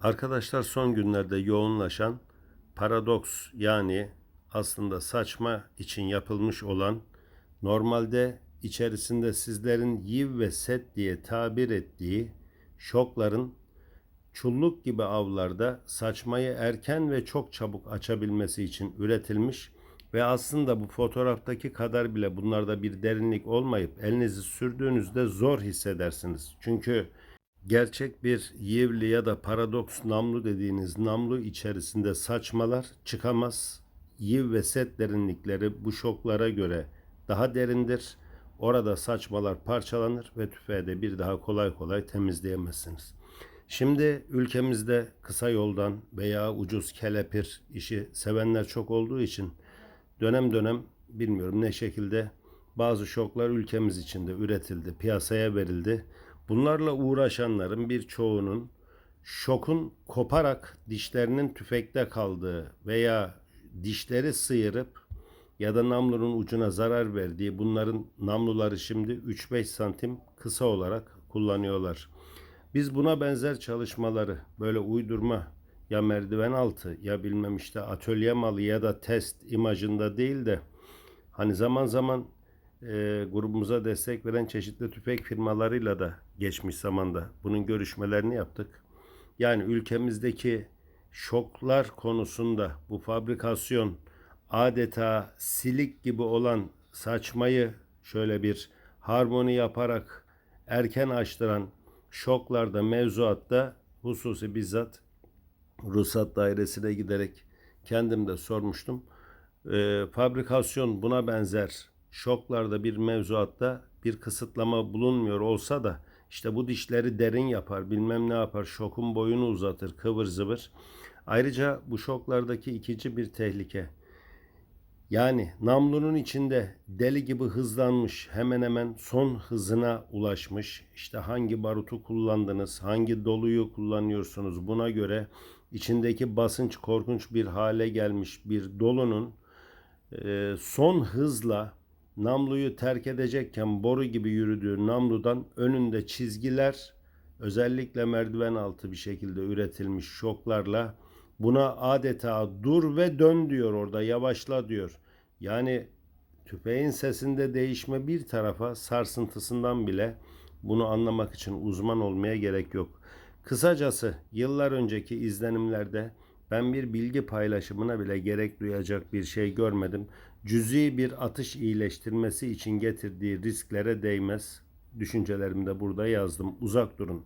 Arkadaşlar son günlerde yoğunlaşan paradoks yani aslında saçma için yapılmış olan normalde içerisinde sizlerin yiv ve set diye tabir ettiği şokların çulluk gibi avlarda saçmayı erken ve çok çabuk açabilmesi için üretilmiş ve aslında bu fotoğraftaki kadar bile bunlarda bir derinlik olmayıp elinizi sürdüğünüzde zor hissedersiniz. Çünkü gerçek bir yivli ya da paradoks namlu dediğiniz namlu içerisinde saçmalar çıkamaz. Yiv ve set derinlikleri bu şoklara göre daha derindir. Orada saçmalar parçalanır ve tüfeği de bir daha kolay kolay temizleyemezsiniz. Şimdi ülkemizde kısa yoldan veya ucuz kelepir işi sevenler çok olduğu için dönem dönem bilmiyorum ne şekilde bazı şoklar ülkemiz içinde üretildi, piyasaya verildi. Bunlarla uğraşanların birçoğunun şokun koparak dişlerinin tüfekte kaldığı veya dişleri sıyırıp ya da namlunun ucuna zarar verdiği bunların namluları şimdi 3-5 santim kısa olarak kullanıyorlar. Biz buna benzer çalışmaları böyle uydurma ya merdiven altı ya bilmem işte atölye malı ya da test imajında değil de hani zaman zaman e, grubumuza destek veren çeşitli tüfek firmalarıyla da geçmiş zamanda bunun görüşmelerini yaptık. Yani ülkemizdeki şoklar konusunda bu fabrikasyon adeta silik gibi olan saçmayı şöyle bir harmoni yaparak erken açtıran şoklarda mevzuatta hususi bizzat ruhsat dairesine giderek kendim de sormuştum. Ee, fabrikasyon buna benzer şoklarda bir mevzuatta bir kısıtlama bulunmuyor olsa da işte bu dişleri derin yapar bilmem ne yapar şokun boyunu uzatır kıvır zıvır. Ayrıca bu şoklardaki ikinci bir tehlike yani namlunun içinde deli gibi hızlanmış, hemen hemen son hızına ulaşmış. İşte hangi barutu kullandınız, hangi doluyu kullanıyorsunuz buna göre içindeki basınç korkunç bir hale gelmiş bir dolunun son hızla namluyu terk edecekken boru gibi yürüdüğü namludan önünde çizgiler özellikle merdiven altı bir şekilde üretilmiş şoklarla buna adeta dur ve dön diyor orada yavaşla diyor. Yani tüfeğin sesinde değişme bir tarafa sarsıntısından bile bunu anlamak için uzman olmaya gerek yok. Kısacası yıllar önceki izlenimlerde ben bir bilgi paylaşımına bile gerek duyacak bir şey görmedim. Cüzi bir atış iyileştirmesi için getirdiği risklere değmez. Düşüncelerimi de burada yazdım. Uzak durun.